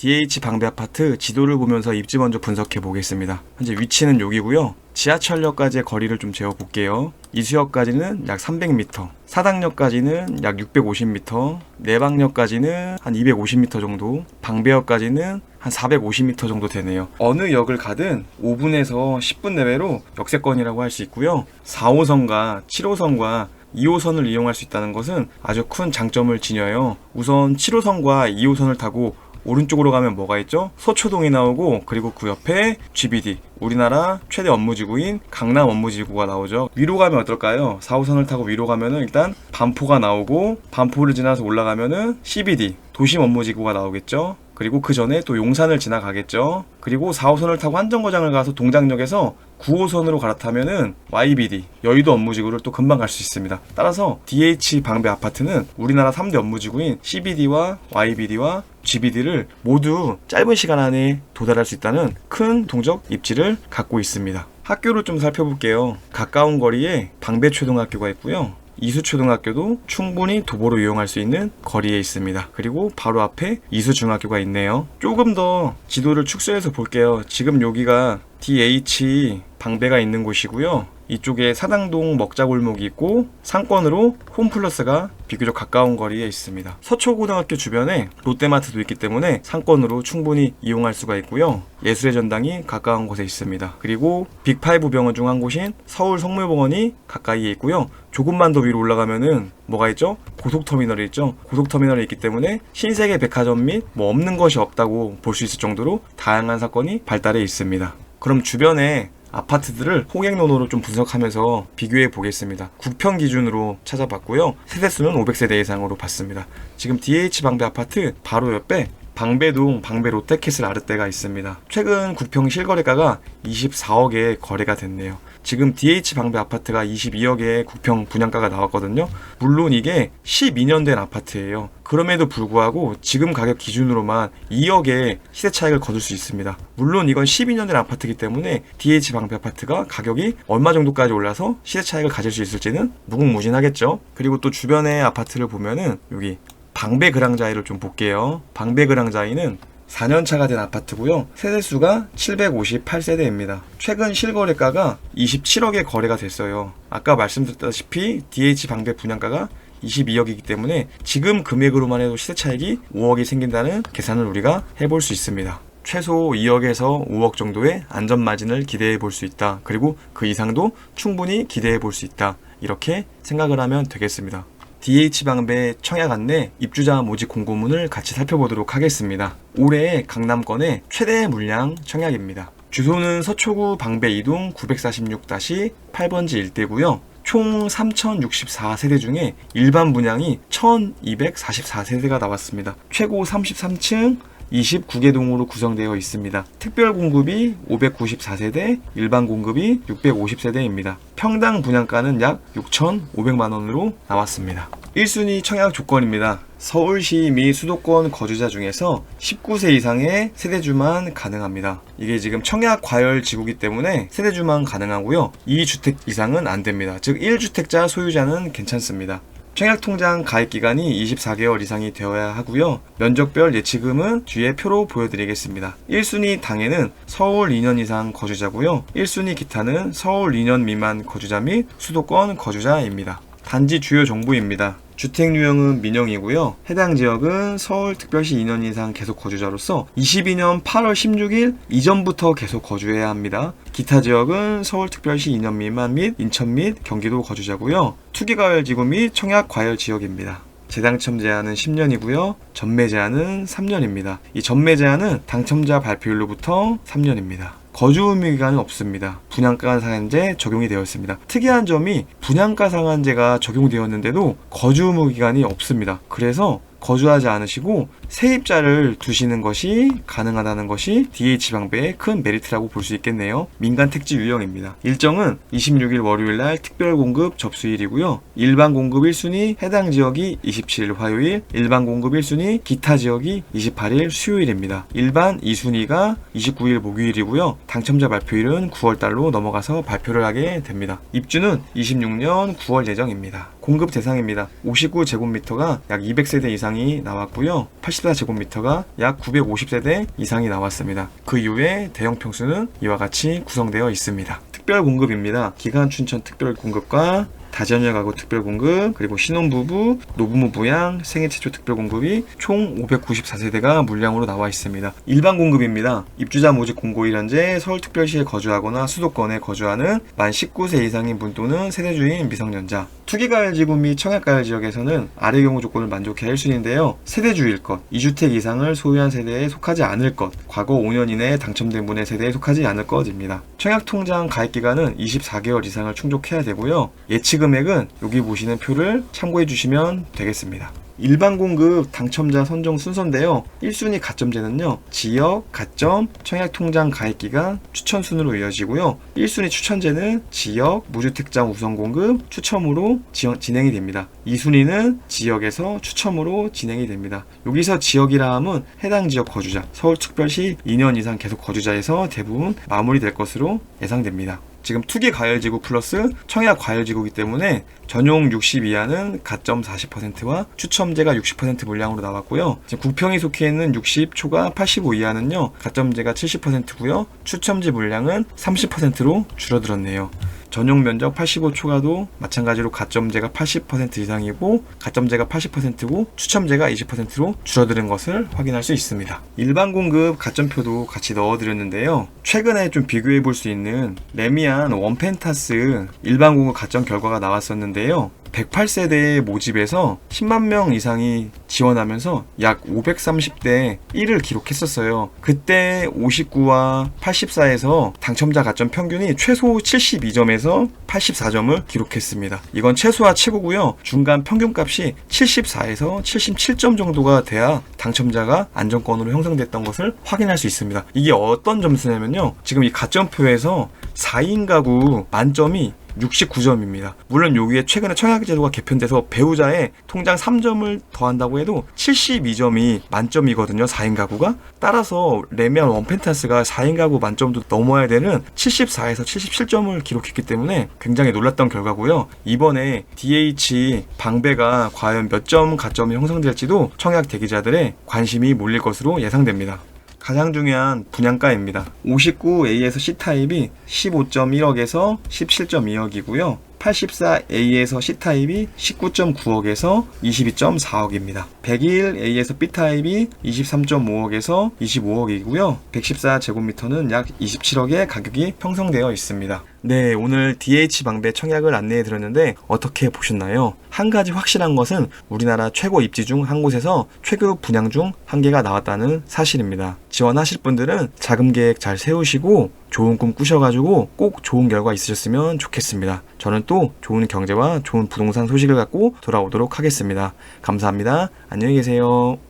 DH 방배 아파트 지도를 보면서 입지 먼저 분석해 보겠습니다. 현재 위치는 여기고요. 지하철역까지의 거리를 좀 재어 볼게요. 이수역까지는 약 300m, 사당역까지는 약 650m, 내방역까지는 한 250m 정도, 방배역까지는 한 450m 정도 되네요. 어느 역을 가든 5분에서 10분 내외로 역세권이라고 할 수 있고요. 4호선과 7호선과 2호선을 이용할 수 있다는 것은 아주 큰 장점을 지녀요. 우선 7호선과 2호선을 타고 오른쪽으로 가면 뭐가 있죠? 서초동이 나오고 그리고 그 옆에 GBD 우리나라 최대 업무지구인 강남 업무지구가 나오죠. 위로 가면 어떨까요? 4호선을 타고 위로 가면은 일단 반포가 나오고 반포를 지나서 올라가면은 CBD 도심 업무지구가 나오겠죠. 그리고 그 전에 또 용산을 지나가겠죠. 그리고 4호선을 타고 한정거장을 가서 동작역에서 9호선으로 갈아타면은 YBD 여의도 업무지구를 또 금방 갈 수 있습니다. 따라서 DH 방배 아파트는 우리나라 3대 업무지구인 CBD와 YBD와 GBD를 모두 짧은 시간 안에 도달할 수 있다는 큰 동적 입지를 갖고 있습니다. 학교를 좀 살펴볼게요. 가까운 거리에 방배초등학교가 있고요. 이수초등학교도 충분히 도보로 이용할 수 있는 거리에 있습니다. 그리고 바로 앞에 이수중학교가 있네요. 조금 더 지도를 축소해서 볼게요. 지금 여기가 DH 방배가 있는 곳이고요. 이쪽에 사당동 먹자골목이 있고 상권으로 홈플러스가 비교적 가까운 거리에 있습니다. 서초고등학교 주변에 롯데마트도 있기 때문에 상권으로 충분히 이용할 수가 있고요. 예술의 전당이 가까운 곳에 있습니다. 그리고 빅5 병원 중 한 곳인 서울 성모병원이 가까이에 있고요. 조금만 더 위로 올라가면은 뭐가 있죠? 고속터미널이 있죠. 고속터미널이 있기 때문에 신세계 백화점 및 뭐 없는 것이 없다고 볼 수 있을 정도로 다양한 사건이 발달해 있습니다. 그럼 주변에 아파트들을 호갱노노로 좀 분석하면서 비교해 보겠습니다. 국평 기준으로 찾아봤고요. 세대수는 500세대 이상으로 봤습니다. 지금 DH 방배 아파트 바로 옆에 방배동 방배 롯데캐슬 아르떼가 있습니다. 최근 국평 실거래가가 24억에 거래가 됐네요. 지금 DH 방배 아파트가 22억에 국평 분양가가 나왔거든요. 물론 이게 12년 된 아파트예요. 그럼에도 불구하고 지금 가격 기준으로만 2억의 시세 차익을 거둘 수 있습니다. 물론 이건 12년 된 아파트이기 때문에 DH 방배 아파트가 가격이 얼마 정도까지 올라서 시세 차익을 가질 수 있을지는 무궁무진하겠죠. 그리고 또 주변의 아파트를 보면은 여기 방배 그랑자이를 좀 볼게요. 방배 그랑자이는 4년차가 된 아파트고요. 세대수가 758세대입니다. 최근 실거래가가 27억에 거래가 됐어요. 아까 말씀드렸다시피 DH 방배 분양가가 22억이기 때문에 지금 금액으로만 해도 시세 차익이 5억이 생긴다는 계산을 우리가 해볼 수 있습니다. 최소 2억에서 5억 정도의 안전 마진을 기대해 볼 수 있다. 그리고 그 이상도 충분히 기대해 볼 수 있다. 이렇게 생각을 하면 되겠습니다. DH방배 청약 안내 입주자 모집 공고문을 같이 살펴보도록 하겠습니다. 올해 강남권의 최대 물량 청약입니다. 주소는 서초구 방배 2동 946-8번지 일대고요. 총 3,064세대 중에 일반 분양이 1,244세대가 나왔습니다. 최고 33층 29개 동으로 구성되어 있습니다. 특별 공급이 594세대, 일반 공급이 650세대입니다. 평당 분양가는 약 6,500만 원으로 나왔습니다. 1순위 청약 조건입니다. 서울시 및 수도권 거주자 중에서 19세 이상의 세대주만 가능합니다. 이게 지금 청약 과열 지구기 때문에 세대주만 가능하고요. 2주택 이상은 안 됩니다. 즉 1주택자 소유자는 괜찮습니다. 청약통장 가입 기간이 24개월 이상이 되어야 하고요. 면적별 예치금은 뒤에 표로 보여드리겠습니다. 1순위 당해는 서울 2년 이상 거주자고요. 1순위 기타는 서울 2년 미만 거주자 및 수도권 거주자입니다. 단지 주요 정보입니다. 주택 유형은 민영이고요. 해당 지역은 서울특별시 2년 이상 계속 거주자로서 22년 8월 16일 이전부터 계속 거주해야 합니다. 기타 지역은 서울특별시 2년 미만 및 인천 및 경기도 거주자고요. 투기과열지구 및 청약과열 지역입니다. 재당첨 제한은 10년이고요. 전매 제한은 3년입니다. 이 전매 제한은 당첨자 발표일로부터 3년입니다. 거주 의무 기간은 없습니다. 분양가 상한제 적용이 되어 있습니다. 특이한 점이 분양가 상한제가 적용되었는데도 거주 의무 기간이 없습니다. 그래서 거주하지 않으시고 세입자를 두시는 것이 가능하다는 것이 DH 방배의 큰 메리트라고 볼 수 있겠네요. 민간 택지 유형입니다. 일정은 26일 월요일 날 특별 공급 접수일이고요. 일반 공급 1순위 해당 지역이 27일 화요일, 일반 공급 1순위 기타 지역이 28일 수요일입니다. 일반 2순위가 29일 목요일이고요. 당첨자 발표일은 9월 달로 넘어가서 발표를 하게 됩니다. 입주는 26년 9월 예정입니다. 공급 대상입니다. 59제곱미터가 약 200세대 이상이 나왔고요. 84제곱미터가 약 950세대 이상이 나왔습니다. 그 이후에 대형 평수는 이와 같이 구성되어 있습니다. 특별 공급입니다. 기간 춘천 특별 공급과 다전역 가구 특별 공급, 그리고 신혼부부, 노부모 부양, 생애 최초 특별 공급이 총 594세대가 물량으로 나와 있습니다. 일반 공급입니다. 입주자 모집 공고일 현재 서울특별시에 거주하거나 수도권에 거주하는 만 19세 이상인 분 또는 세대 주인 미성년자. 투기가열 지구 및 청약가열 지역에서는 아래 경우 조건을 만족해야 1순위인데요. 세대주일 것, 2주택 이상을 소유한 세대에 속하지 않을 것, 과거 5년 이내에 당첨된 분의 세대에 속하지 않을 것입니다. 청약통장 가입 기간은 24개월 이상을 충족해야 되고요. 예치 금액은 여기 보시는 표를 참고해 주시면 되겠습니다. 일반 공급 당첨자 선정 순서인데요. 1순위 가점제는요. 지역, 가점, 청약통장 가입기간, 추천 순으로 이어지고요. 1순위 추천제는 지역, 무주택장 우선 공급, 추첨으로 지원- 진행이 됩니다. 2순위는 지역에서 추첨으로 진행이 됩니다. 여기서 지역이라 함은 해당 지역 거주자, 서울특별시 2년 이상 계속 거주자에서 대부분 마무리될 것으로 예상됩니다. 지금 투기 과열지구 플러스 청약 과열지구이기 때문에 전용 60 이하는 가점 40%와 추첨제가 60% 물량으로 나왔고요. 지금 국평이 속해 있는 60 초과 85 이하는요. 가점제가 70%고요. 추첨제 물량은 30%로 줄어들었네요. 전용 면적 85 초과도 마찬가지로 가점제가 80% 이상이고 가점제가 80%고 추첨제가 20%로 줄어드는 것을 확인할 수 있습니다. 일반 공급 가점표도 같이 넣어드렸는데요. 최근에 좀 비교해 볼 수 있는 레미안 원펜타스 일반 공급 가점 결과가 나왔었는데요. 108세대의 모집에서 10만 명 이상이 지원하면서 약 530대 1을 기록했었어요. 그때 59와 84에서 당첨자 가점 평균이 최소 72점에서 84점을 기록했습니다. 이건 최소와 최고고요. 중간 평균값이 74에서 77점 정도가 돼야 당첨자가 안정권으로 형성됐던 것을 확인할 수 있습니다. 이게 어떤 점수냐면요. 지금 이 가점표에서 4인 가구 만점이 69점입니다. 물론 여기에 최근에 청약 제도가 개편돼서 배우자의 통장 3점을 더한다고 해도 72점이 만점이거든요. 4인 가구가. 따라서 레미안 원펜타스가 4인 가구 만점도 넘어야 되는 74에서 77점을 기록했기 때문에 굉장히 놀랐던 결과고요. 이번에 DH 방배가 과연 몇 점 가점이 형성될지도 청약 대기자들의 관심이 몰릴 것으로 예상됩니다. 가장 중요한 분양가입니다. 59A에서 C타입이 15.1억에서 17.2억이고요. 84A에서 C타입이 19.9억에서 22.4억입니다. 101A에서 B타입이 23.5억에서 25억이고요. 114제곱미터는 약 27억의 가격이 형성되어 있습니다. 네, 오늘 DH 방배 청약을 안내해 드렸는데 어떻게 보셨나요? 한 가지 확실한 것은 우리나라 최고 입지 중 한 곳에서 최고 분양 중 한 개가 나왔다는 사실입니다. 지원하실 분들은 자금 계획 잘 세우시고 좋은 꿈 꾸셔가지고 꼭 좋은 결과 있으셨으면 좋겠습니다. 저는 또 좋은 경제와 좋은 부동산 소식을 갖고 돌아오도록 하겠습니다. 감사합니다. 안녕히 계세요.